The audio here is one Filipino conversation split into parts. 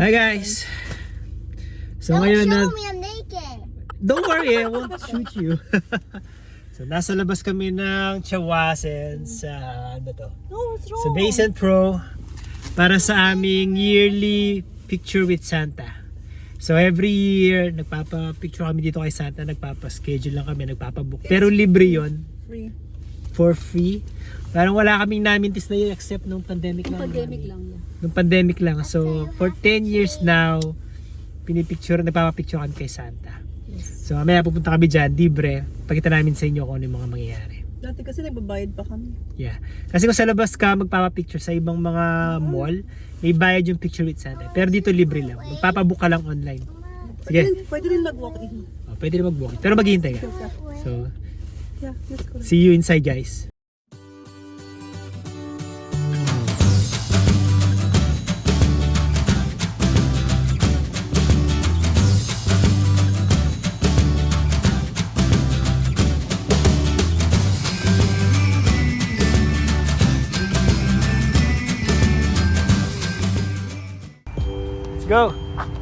Hi guys! So Don't ngayon show na... me, I'm naked. Don't worry, I won't shoot you. so nasa labas kami ng Chawasen sa ano to? No, what's wrong? Sa Basin Pro para sa aming yearly picture with Santa. So every year, nagpapa-picture kami dito kay Santa, nagpapa-schedule lang kami, nagpapa-book. Pero libre yon Free. For free. Parang wala kaming namintis na yun except nung pandemic lang. Pandemic namin. lang yan. Nung pandemic lang. So, for 10 years now, pinipicture, nagpapapicture kami kay Santa. So, mamaya pupunta kami dyan, libre. Pakita namin sa inyo kung ano yung mga mangyayari. Dati kasi nagbabayad pa kami. Yeah. Kasi kung sa labas ka magpapapicture sa ibang mga mall, may bayad yung picture with Santa. Pero dito libre lang. Magpapabook ka lang online. Pwede, Sige. rin, pwede rin mag-walk-in. Oh, pwede na mag-book. Pero maghihintay ka. So, Let's go. see you inside guys. Let's go.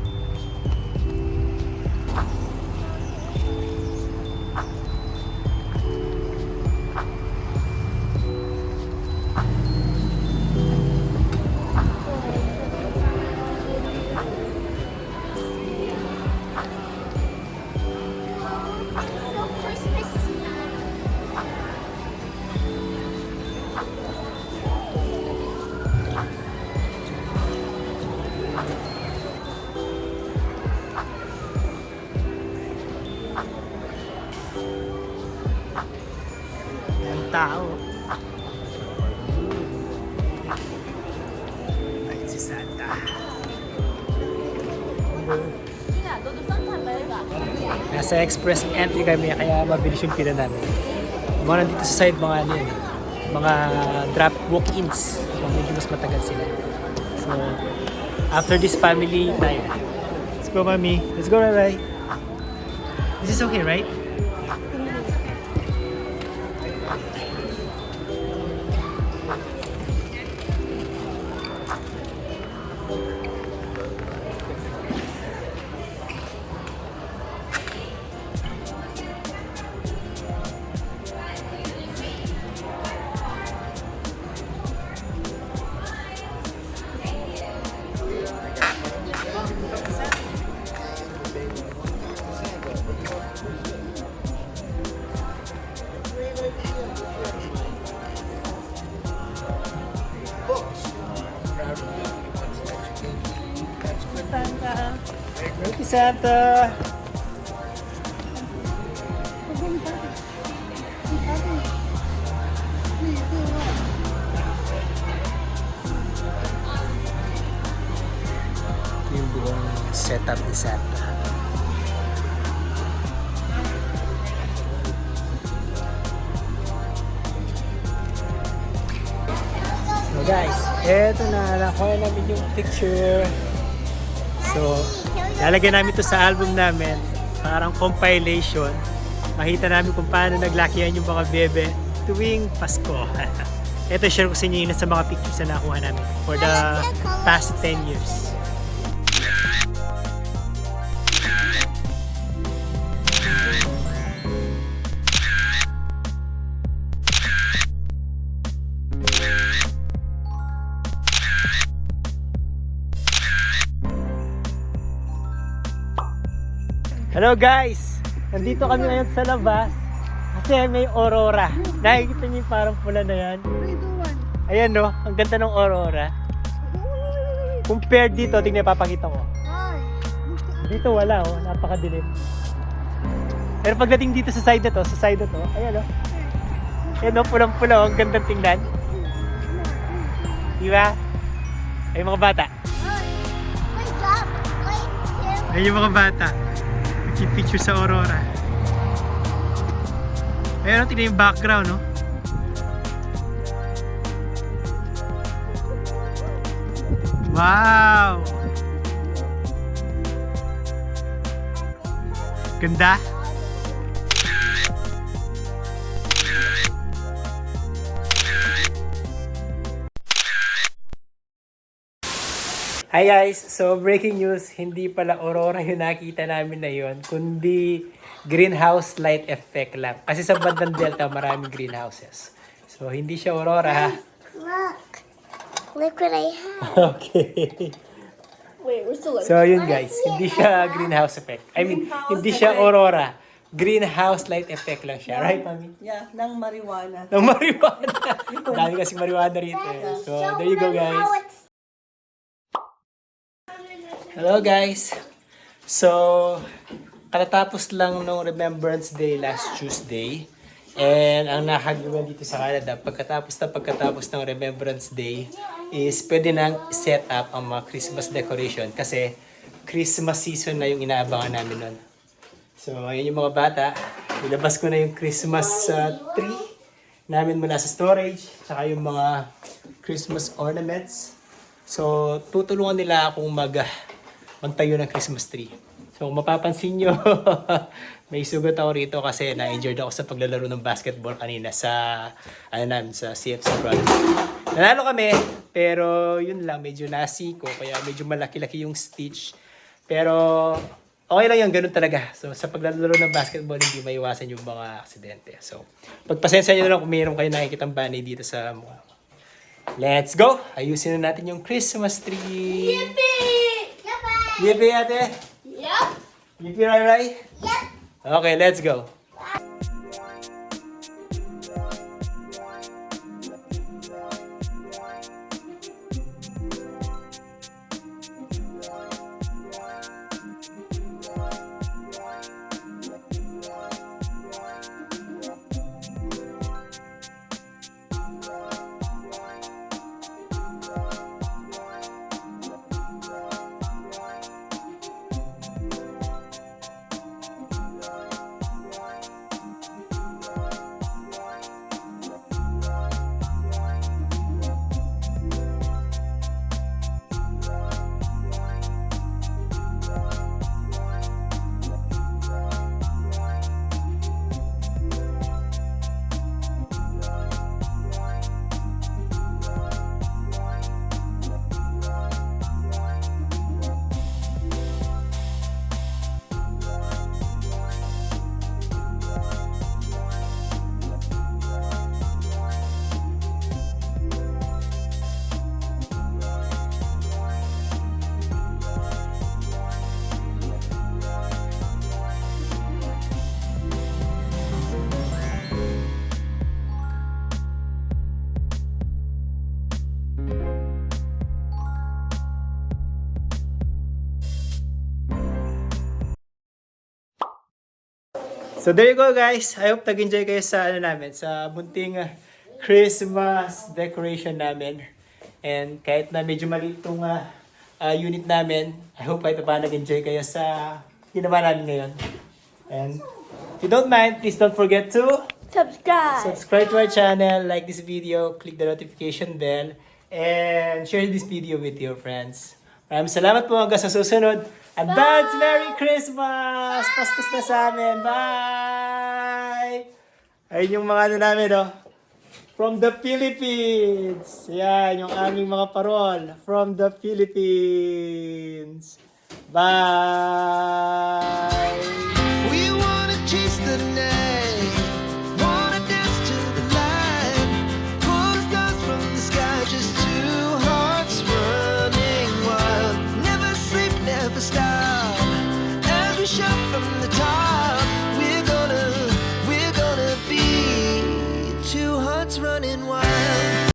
Tao. Ay, si Santa. Nasa express entry kami kaya mabilis yung pila namin. Mga nandito sa side mga ano yun, mga drop walk-ins. So medyo mas matagal sila. So, after this family time, let's go mami. Let's go Rai This is okay, right? Santa. Yung buong setup ni Santa. So guys, eto na, nakuha namin yung picture. So, lalagyan namin to sa album namin. Parang compilation. Makita namin kung paano naglakihan yung mga bebe tuwing Pasko. Ito, share ko sa inyo yun sa mga pictures na nakuha namin for the past 10 years. Hello guys! Nandito kami ngayon sa labas kasi may aurora. Nakikita niyo yung parang pula na yan? Ayan no, ang ganda ng aurora. Compared dito, tingnan papakita ko. Dito wala oh, napakadilim. Pero pagdating dito sa side na to, sa side na to, ayan oh. Ayan oh, pulang-pula oh, ang gandang tingnan. Di ba? Ay mga bata. Ayun yung mga bata. Nagpipicture sa Aurora. Ayun, oh, tingnan yung background, no? Wow! Ganda. Hi guys, so breaking news, hindi pala aurora yung nakita namin na yun, kundi greenhouse light effect lang. Kasi sa bandang Delta, maraming greenhouses. So, hindi siya aurora ha. Look. Look what I have. Okay. Wait, we're still So, yun guys, hindi siya greenhouse effect. I mean, hindi siya aurora. Greenhouse light effect lang siya. Right, mami? Yeah, ng marijuana. Ng marijuana. Dami kasi marijuana rito eh. So, there you go guys. Hello guys! So, katatapos lang nung Remembrance Day last Tuesday. And ang nakagawa dito sa Canada, pagkatapos na pagkatapos ng Remembrance Day, is pwede nang set up ang mga Christmas decoration kasi Christmas season na yung inaabangan namin nun. So, ayun yung mga bata. Ilabas ko na yung Christmas uh, tree namin mula sa storage, tsaka yung mga Christmas ornaments. So, tutulungan nila akong mag, magtayo ng Christmas tree. So, kung mapapansin nyo, may sugat ako rito kasi na-injured ako sa paglalaro ng basketball kanina sa, ano namin, sa CFC Brothers. Nanalo kami, pero yun lang, medyo nasi ko, kaya medyo malaki-laki yung stitch. Pero, okay lang yun, ganun talaga. So, sa paglalaro ng basketball, hindi maiwasan yung mga aksidente. So, pagpasensya nyo na lang kung mayroon kayo nakikitang banay dito sa mukha. Let's go! Ayusin na natin yung Christmas tree! Yippee! Yippee, ate! Yep. Yippee, Rai Rai! Yep. Okay, let's go! So there you go guys. I hope nag-enjoy kayo sa ano namin, sa bunting uh, Christmas decoration namin. And kahit na medyo maliit tong uh, uh, unit namin, I hope kahit pa nag-enjoy kayo sa ginawa namin ngayon. And if you don't mind, please don't forget to Subscribe. subscribe to our channel, like this video, click the notification bell, and share this video with your friends. Maraming salamat po hanggang sa susunod. Advance Merry Christmas! Paspas na sa amin. Bye! Ayun yung mga ano namin, oh. From the Philippines. Yan, yung aming mga parol. From the Philippines. Bye!